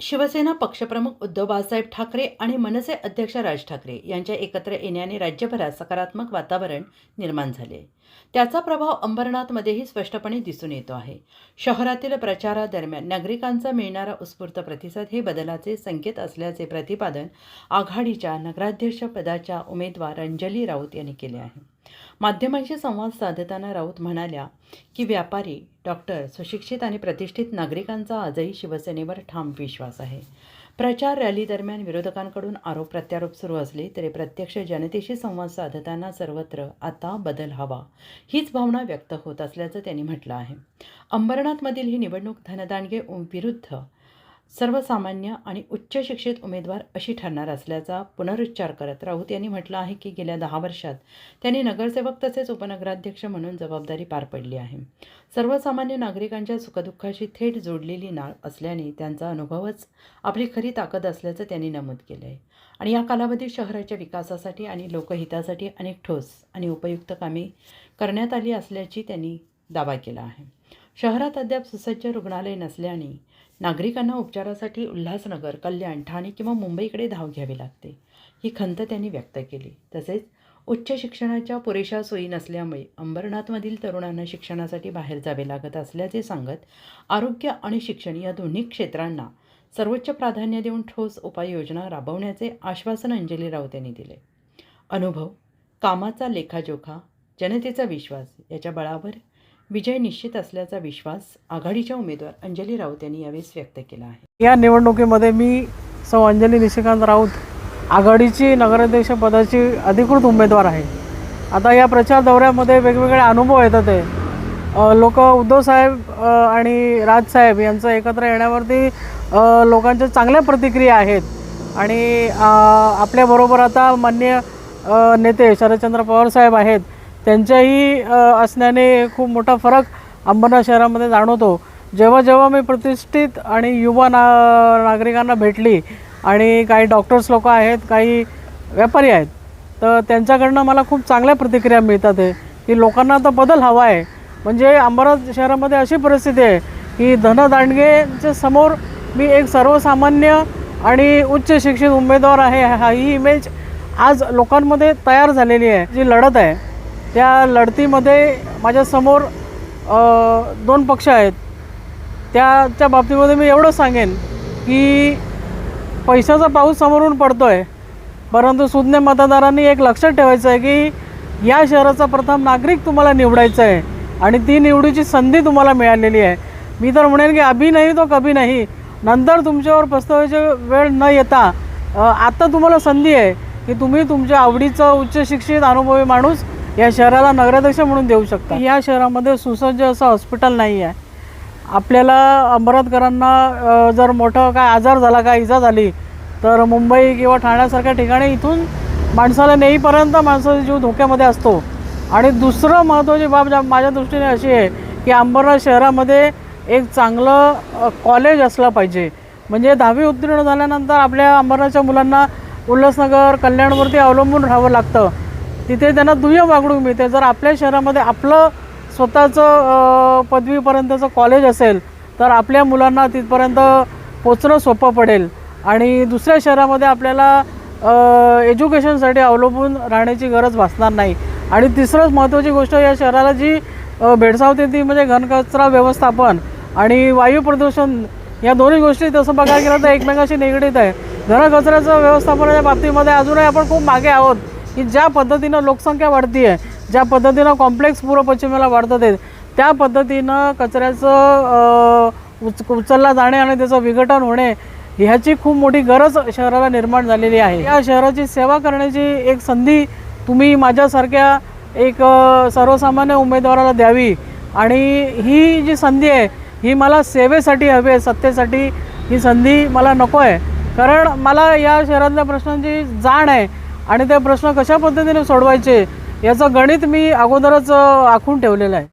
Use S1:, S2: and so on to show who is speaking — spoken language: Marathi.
S1: शिवसेना पक्षप्रमुख उद्धव बाळासाहेब ठाकरे आणि मनसे अध्यक्ष राज ठाकरे यांच्या एकत्र येण्याने राज्यभरात सकारात्मक वातावरण निर्माण झाले. त्याचा प्रभाव अंबरनाथमध्येही स्पष्टपणे दिसून येतो आहे. शहरातील प्रचारादरम्यान नागरिकांचा मिळणारा उत्स्फूर्त प्रतिसाद हे बदलाचे संकेत असल्याचे प्रतिपादन आघाडीच्या नगराध्यक्षपदाच्या उमेदवार अंजली राऊत यांनी केले आहे. माध्यमांशी संवाद साधताना राऊत म्हणाल्या की व्यापारी डॉक्टर सुशिक्षित आणि प्रतिष्ठित नागरिकांचा आजही शिवसेनेवर ठाम विश्वास आहे. प्रचार रॅली दरम्यान विरोधकांकडून आरोप प्रत्यारोप सुरू असले तरी प्रत्यक्ष जनतेशी संवाद साधताना सर्वत्र आता बदल हवा हीच भावना व्यक्त होत असल्याचं त्यांनी म्हटलं आहे. अंबरनाथमधील ही निवडणूक धनदानगे विरुद्ध सर्वसामान्य आणि उच्च शिक्षित उमेदवार अशी ठरणार असल्याचा पुनरुच्चार करत राऊत यांनी म्हटलं आहे की गेल्या दहा वर्षात त्यांनी नगरसेवक तसेच उपनगराध्यक्ष म्हणून जबाबदारी पार पडली आहे. सर्वसामान्य नागरिकांच्या सुखदुःखाशी थेट जोडलेली नाळ असल्याने त्यांचा अनुभवच आपली खरी ताकद असल्याचं त्यांनी नमूद केलं आहे आणि या कालावधीत शहराच्या विकासासाठी आणि लोकहितासाठी अनेक ठोस आणि उपयुक्त कामे करण्यात आली असल्याची त्यांनी दावा केला आहे. शहरात अद्याप सुसज्ज रुग्णालय नसल्याने नागरिकांना उपचारासाठी उल्हासनगर कल्याण ठाणे किंवा मुंबईकडे धाव घ्यावी लागते. ही खंत त्यांनी व्यक्त केली. तसेच उच्च शिक्षणाच्या पुरेशा सोयी नसल्यामुळे अंबरनाथमधील तरुणांना शिक्षणासाठी बाहेर जावे लागत असल्याचे सांगत आरोग्य आणि शिक्षण या दोन्ही क्षेत्रांना सर्वोच्च प्राधान्य देऊन ठोस उपाययोजना राबवण्याचे आश्वासन अंजली राऊत यांनी दिले. अनुभव कामाचा लेखाजोखा जनतेचा विश्वास याच्या बळावर विजय निश्चित असल्याचा विश्वास आघाडीच्या उमेदवार अंजली राऊत यांनी यावेळेस व्यक्त केला आहे.
S2: या निवडणुकीमध्ये मी सौ अंजली निशिकांत राऊत आघाडीची नगराध्यक्ष पदाची अधिकृत उमेदवार आहे. आता या प्रचार दौऱ्यामध्ये वेगवेगळे अनुभव येतात आहे. लोक उद्धवसाहेब साहेब आणि राजसाहेब यांचं एकत्र येण्यावरती लोकांच्या चांगल्या प्रतिक्रिया आहेत. आणि आपल्याबरोबर आता मान्य नेते शरदचंद्र पवार साहेब आहेत. त्यांच्याही असण्याने खूप मोठा फरक अंबरनाथ शहरामध्ये जाणवतो. जेव्हा जेव्हा मी प्रतिष्ठित आणि युवा ना नागरिकांना भेटली आणि काही डॉक्टर्स लोक आहेत काही व्यापारी आहेत तर त्यांच्याकडनं मला खूप चांगल्या प्रतिक्रिया मिळतात आहे की लोकांना आता बदल हवा आहे. म्हणजे अंबरनाथ शहरामध्ये अशी परिस्थिती आहे की धनदांडगेच्या समोर मी एक सर्वसामान्य आणि उच्च शिक्षित उमेदवार आहे हा ही इमेज आज लोकांमध्ये तयार झालेली आहे जी लढत आहे. त्या लढतीमध्ये माझ्यासमोर दोन पक्ष आहेत. त्याच्या बाबतीमध्ये मी एवढं सांगेन की पैशाचा पाऊस समोरून पडतो आहे परंतु सुज्ञ मतदारांनी एक लक्षात ठेवायचं आहे की या शहराचा प्रथम नागरिक तुम्हाला निवडायचा आहे आणि ती निवडीची संधी तुम्हाला मिळालेली आहे. मी तर म्हणेन की अभि नाही तो कभी नाही. नंतर तुमच्यावर पस्तवायची वेळ न येता आत्ता आता तुम्हाला संधी आहे की तुम्ही तुमच्या आवडीचं उच्च शिक्षित अनुभवी माणूस या शहराला नगराध्यक्ष म्हणून देऊ शकता. या शहरामध्ये सुसज्ज असं हॉस्पिटल नाही आहे आपल्याला अंबरनाथकरांना जर मोठं काय आजार झाला काय इजा झाली तर मुंबई किंवा ठाण्यासारख्या ठिकाणी इथून माणसाला नेईपर्यंत माणसाचा जीव धोक्यामध्ये असतो. आणि दुसरं महत्त्वाची बाब ज्या माझ्या दृष्टीने अशी आहे की अंबरनाथ शहरामध्ये एक चांगलं कॉलेज असलं पाहिजे. म्हणजे दहावी उत्तीर्ण झाल्यानंतर आपल्या अंबरनाथच्या मुलांना उल्हासनगर कल्याणवरती अवलंबून राहावं लागतं. तिथे त्यांना दुय्यम वागणूक मिळते. जर आपल्या शहरामध्ये आपलं स्वतःचं पदवीपर्यंतचं कॉलेज असेल तर आपल्या मुलांना तिथपर्यंत पोचणं सोपं पडेल. आणि दुसऱ्या शहरामध्ये आपल्याला एज्युकेशनसाठी अवलंबून राहण्याची गरज भासणार नाही. आणि तिसरंच महत्त्वाची गोष्ट या शहराला जी भेडसावते ती म्हणजे घनकचरा व्यवस्थापन आणि वायू प्रदूषण या दोन्ही गोष्टी तसं बघायला गेलं तर एकमेकाशी निगडीत आहे. घनकचऱ्याचं व्यवस्थापनाच्या बाबतीमध्ये अजूनही आपण खूप मागे आहोत. की ज्या पद्धतीनं लोकसंख्या वाढती आहे ज्या पद्धतीनं कॉम्प्लेक्स पूर्व पश्चिमेला वाढतात आहेत त्या पद्धतीनं कचऱ्याचं उच उचलला जाणे आणि त्याचं विघटन होणे ह्याची खूप मोठी गरज शहराला निर्माण झालेली आहे. या शहराची सेवा करण्याची एक संधी तुम्ही माझ्यासारख्या एक सर्वसामान्य उमेदवाराला द्यावी. आणि ही जी संधी आहे ही मला सेवेसाठी हवी आहे सत्तेसाठी ही संधी मला नको आहे कारण मला या शहरातल्या प्रश्नांची जाण आहे. आणि ते प्रश्न कशा पद्धतीने सोडवायचे याचं गणित मी अगोदरच आखून ठेवलेलं आहे.